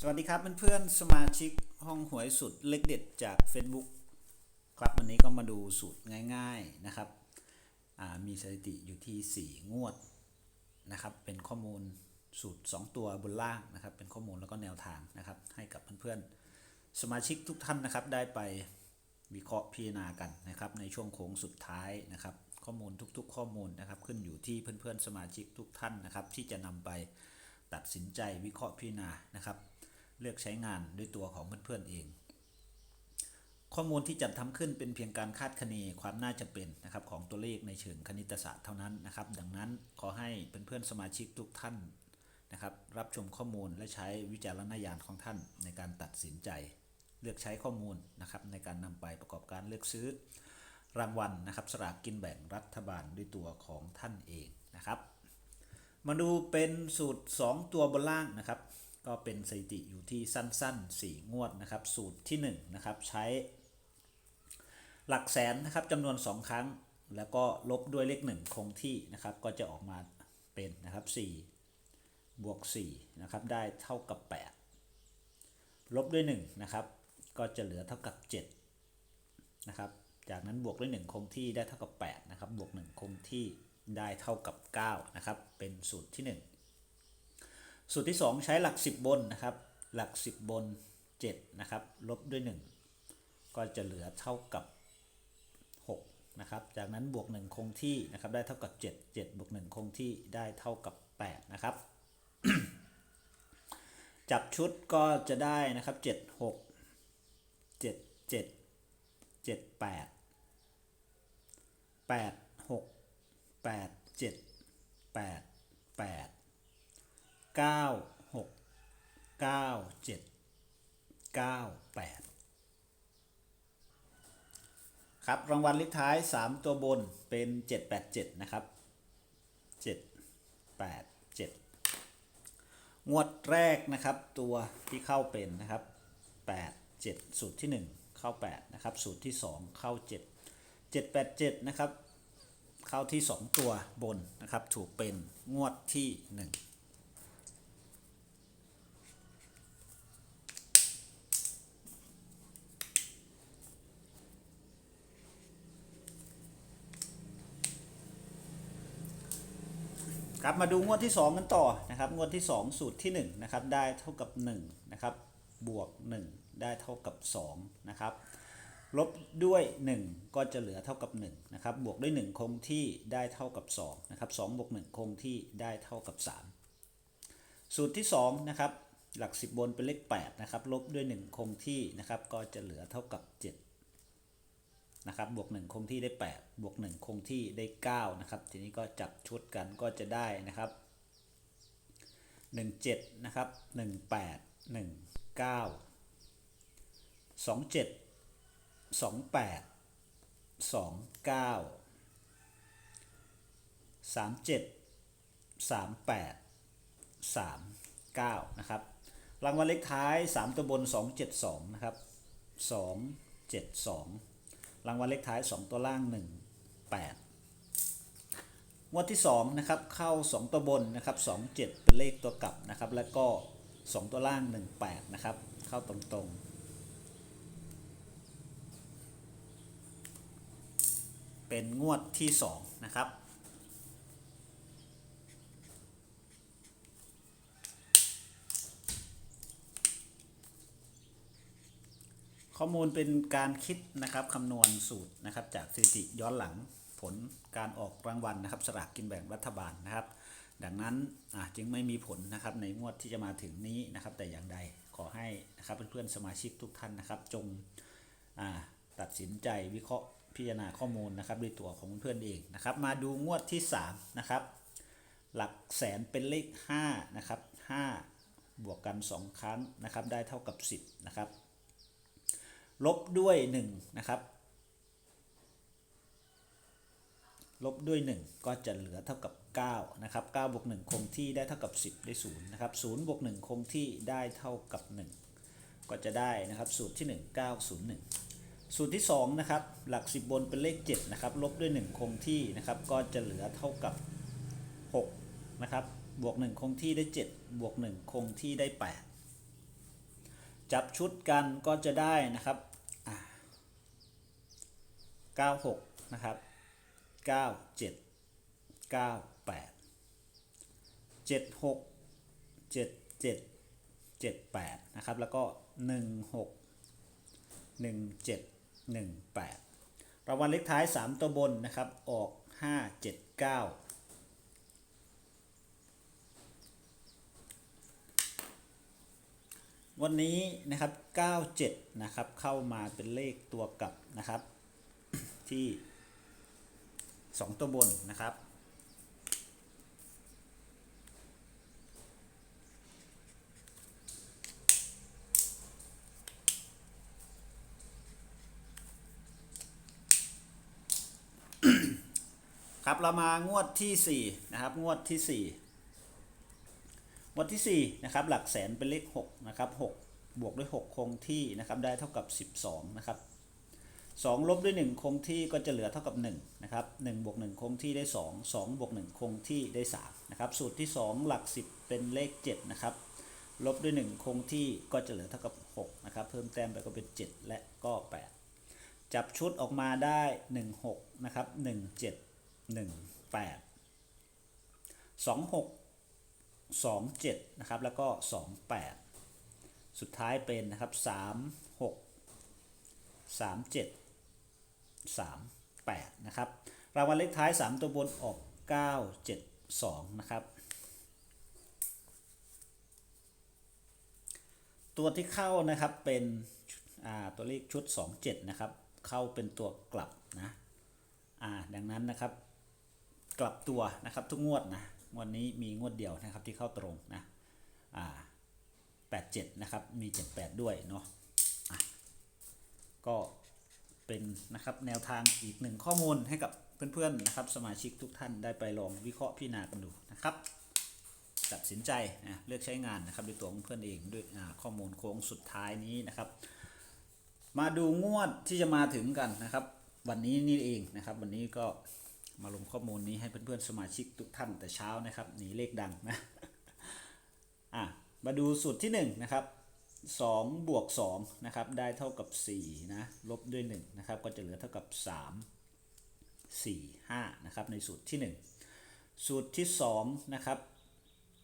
สวัสดีครับเพื่อนๆสมาชิกห้องหวยสุดเล็กเด็ดจาก Facebook ครับวันนี้ก็มาดูสูตรง่ายๆนะครับ มีสถิติอยู่ที่ 4 งวดนะครับ เป็นข้อมูลสูตร 2 ตัวบนล่างนะครับ เป็นข้อมูลแล้วก็แนวทางนะครับ ให้กับเพื่อนๆ สมาชิกทุกท่านนะครับ ได้ไปวิเคราะห์พิจารณากันนะครับ ในช่วงโค้งสุดท้ายนะครับ ข้อมูลทุกๆ ข้อมูลนะครับ ขึ้นอยู่ที่เพื่อนๆ สมาชิกทุกท่านนะครับ ที่จะนำไปตัดสินใจวิเคราะห์พิจารณานะครับ เลือกใช้งานด้วยตัวของเพื่อนๆเอง ข้อมูลที่จัดทำขึ้นเป็นเพียงการคาดคะเนความน่าจะเป็นนะครับของตัวเลขในเชิงคณิตศาสตร์เท่านั้นนะครับ ดังนั้นขอให้เพื่อนๆสมาชิกทุกท่านนะครับ รับชมข้อมูลและใช้วิจารณญาณของท่านในการตัดสินใจ เลือกใช้ข้อมูลนะครับในการนำไปประกอบการเลือกซื้อ รางวัลนะครับสลากกินแบ่งรัฐบาลด้วยตัวของท่านเองนะครับ มาดูเป็นสูตร 2 ตัวบนล่างนะครับ ก็เป็นสถิติอยู่ที่สั้นๆ 4 งวดนะครับ สูตรที่1นะครับใช้ หลักแสนนะครับจำนวน 2 ครั้ง แล้วก็ลบด้วยเลข1คงที่นะครับ ก็จะออกมาเป็นนะครับ4บวก4นะครับได้เท่ากับ 8 ลบด้วย1นะครับก็จะเหลือเท่ากับ7นะครับจากนั้นบวกด้วย 1 คงที่ได้เท่ากับ8นะครับบวก 1 คงที่ได้เท่ากับ9นะครับเป็นสูตรที่ 1 สูตรที่ 2 ใช้หลัก 10 บนนะครับ หลัก 10 บน 7 นะครับ ลบด้วย 1 ก็จะเหลือเท่ากับ 6 นะครับ จากนั้นบวก 1 คงที่นะครับ ได้เท่ากับ 7 7 บวก 1 คงที่ได้เท่ากับ 8 นะครับ จับชุดก็จะได้นะครับ 7 6 7 7 7 8 8 6 8 7 8 8 เก้าหกเก้าเจ็ดเก้าแปดครับรางวัลเลขท้าย 3 ตัวบนเป็น 787 นะครับ 787 งวดแรกนะครับตัวที่เข้าเป็นนะครับ 8 7 สูตรที่ 1 เข้า 8 นะครับ สูตรที่ 2 เข้า 7 787 นะครับ เข้าที่ 2 ตัวบนนะครับ ถูกเป็นงวดที่ 1 ครับมาดูงวดที่ 2 กันต่อนะครับงวดที่ 2 สูตรที่1นะครับได้เท่ากับ1นะครับบวก 1 ได้เท่ากับ2นะครับลบด้วย 1 ก็จะเหลือเท่ากับ1นะครับบวกด้วย 1 คงที่ได้เท่ากับ2นะครับ2บวก1คงที่ได้เท่ากับ 3 สูตรที่2นะครับหลัก 10บนเป็นเลข8นะครับลบด้วย 1 คงที่นะครับก็จะเหลือเท่ากับ 7 นะครับบวก 1 คงที่ได้ 8 บวก 1 คงที่ได้9นะครับทีนี้ก็จับชุดกันก็จะได้นะครับ 17นะครับ18 19 27 28 29 37 38 39นะครับรางวัลเลขท้าย 3 ตัวบน 272นะครับ272 รางวัลเลขท้าย 2 ตัวล่าง 1 8 งวดที่2นะครับเข้า 2 ตัวบนนะครับ27 เป็นเลขตัวกลับนะครับแล้วก็ 2 ตัวล่าง 18 นะครับเข้าตรงๆ เป็นงวดที่ 2 นะครับ ข้อมูลเป็นการคิดนะครับคำนวณสูตรนะครับ จากสถิติย้อนหลังผลการออกรางวัลนะครับสลากกินแบ่งรัฐบาลนะครับ ดังนั้นจึงไม่มีผลนะครับในงวดที่จะมาถึงนี้นะครับ แต่อย่างใดขอให้นะครับเพื่อนๆสมาชิกทุกท่านนะครับ จงตัดสินใจวิเคราะห์พิจารณาข้อมูลนะครับด้วยตัวของเพื่อนเองนะครับ มาดูงวดที่3นะครับหลักแสนเป็นเลข5นะครับ5บวกกัน 2 ครั้งนะครับ ได้เท่ากับ 10นะครับ ลบด้วย1นะครับ ลบด้วย 1 ก็จะเหลือเท่ากับ9นะครับ9บวก1คงที่ได้เท่ากับ 10 ได้0นะครับ0บวก1คงที่ได้เท่ากับ 1 ก็จะได้นะครับสูตรที่ 1 901 สูตรที่2นะครับหลัก 10 บนเป็นเลข7นะครับลบด้วย 1 คงที่นะครับก็จะเหลือเท่ากับ6นะครับบวก 1 คงที่ได้ 7 บวก 1 คงที่ได้ 8 จับชุดกันก็จะได้นะครับ 96 นะครับ 97 98 76 77 78 นะครับ แล้วก็ 16 17 18 รางวัลเลขท้าย 3 ตัวบนนะครับ ออก 5 7 9วันนี้นะครับ 97 นะครับ เข้ามาเป็นเลขตัวกลับนะครับ ที่ 2 ตัวบนนะครับ ครับเรามางวดที่4นะครับ งวดที่4งวดที่ 4 นะครับ หลักแสนเป็นเลข 6 นะครับ 6 บวกด้วย 6 คงที่นะครับ ได้เท่ากับ 12 นะครับ 2 ลบด้วย 1 คงที่ก็จะเหลือเท่ากับ1นะครับ1บวก1คงที่ได้ 2 2บวก1คงที่ได้3นะครับสูตรที่ 2 หลัก 10 เป็นเลข7นะครับลบด้วย 1 คงที่ก็จะเหลือเท่ากับ6นะครับเพิ่มแต้มไปก็เป็น 7 และก็ 8 จับชุดออกมาได้ 1 6นะครับ1 7 1 8 2 6 2 7นะครับแล้วก็ 2 8 สุดท้ายเป็นนะครับ 3 6 3 7 3 8 นะครับ รางวัลเลขท้าย 3 ตัวบนออก 9 7 2 นะครับ ตัวที่เข้านะครับเป็นตัวเลขชุด 27 นะครับ เข้าเป็นตัวกลับนะดังนั้นนะครับ กลับตัวนะครับทุกงวดนะงวดนี้มีงวดเดียวนะครับที่เข้าตรงนะอ่า87นะครับมี 78 ด้วยเนาะะก็ เป็นนะครับแนวทางอีกหนึ่งข้อมูลให้กับเพื่อนๆนะครับสมาชิกทุกท่านได้ไปลองวิเคราะห์พิจารณากันดูนะครับตัดสินใจนะเลือกใช้งานนะครับด้วยตัวของเพื่อนเองด้วยข้อมูลโค้งสุดท้ายนี้นะครับ มาดูงวดที่จะมาถึงกันนะครับ วันนี้นี่เองนะครับ วันนี้ก็มาลงข้อมูลนี้ให้เพื่อนๆสมาชิกทุกท่านแต่เช้านะครับหนีเลขดังนะอะมาดูสูตรที่1นงนะครับ 2 บวก2นะครับได้เท่ากับ4นะลบด้วย1นะครับก็จะเหลือเท่ากับ 3 4 5นะครับในสูตรที่ 1 สูตรที่2นะครับ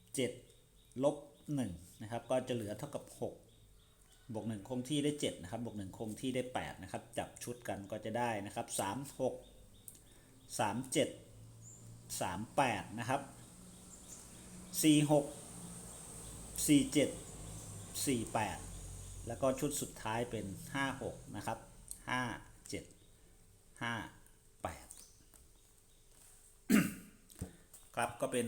7ลบ1นะครับก็จะเหลือเท่ากับ 6 บวก 1 คงที่ได้7นะครับบวก 1 คงที่ได้8นะครับจับชุดกันก็จะได้นะครับ 3 6 3 7 3 8นะครับ4 6 4 7 4 8 แล้วก็ชุดสุดท้ายเป็น 5 6 นะครับ 5 7 5 8 ครับก็เป็น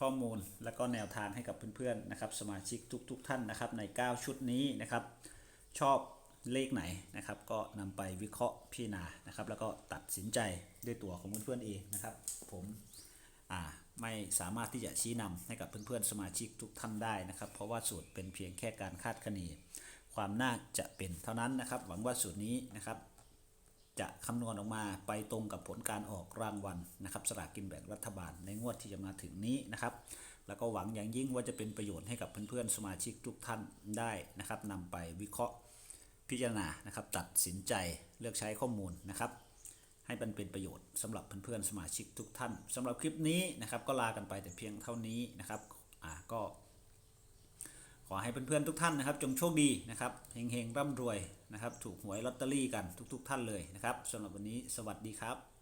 ข้อมูลและก็แนวทางให้กับเพื่อนๆนะครับ สมาชิกทุกๆทท่านนะครับใน 9 ชุดนี้นะครับ ชอบเลขไหนนะครับ ก็นำไปวิเคราะห์พิจารณานะครับ แล้วก็ตัดสินใจด้วยตัวของเพื่อนๆเองนะครับ ผม ไม่สามารถที่จะชี้นำให้กับเพื่อนๆสมาชิกทุกท่านได้นะครับ เพราะว่าสูตรเป็นเพียงแค่การคาดคะเนความน่าจะเป็นเท่านั้นนะครับ หวังว่าสูตรนี้นะครับจะคำนวณออกมาไปตรงกับผลการออกรางวัลนะครับสลากกินแบ่งรัฐบาลในงวดที่จะมาถึงนี้นะครับ แล้วก็หวังอย่างยิ่งว่าจะเป็นประโยชน์ให้กับเพื่อนๆสมาชิกทุกท่านได้นะครับนำไปวิเคราะห์พิจารณานะครับ ตัดสินใจเลือกใช้ข้อมูลนะครับ ให้มันเป็นประโยชน์สำหรับเพื่อนๆสมาชิกทุกท่านสำหรับคลิปนี้นะครับก็ลากันไปแต่เพียงเท่านี้นะครับอ่าก็ขอให้เพื่อนๆทุกท่านนะครับจงโชคดีนะครับเฮงๆร่ำรวยนะครับ ถูกหวยลอตเตอรี่กันทุก ๆ ท่านเลยนะครับสำหรับวันนี้สวัสดีครับ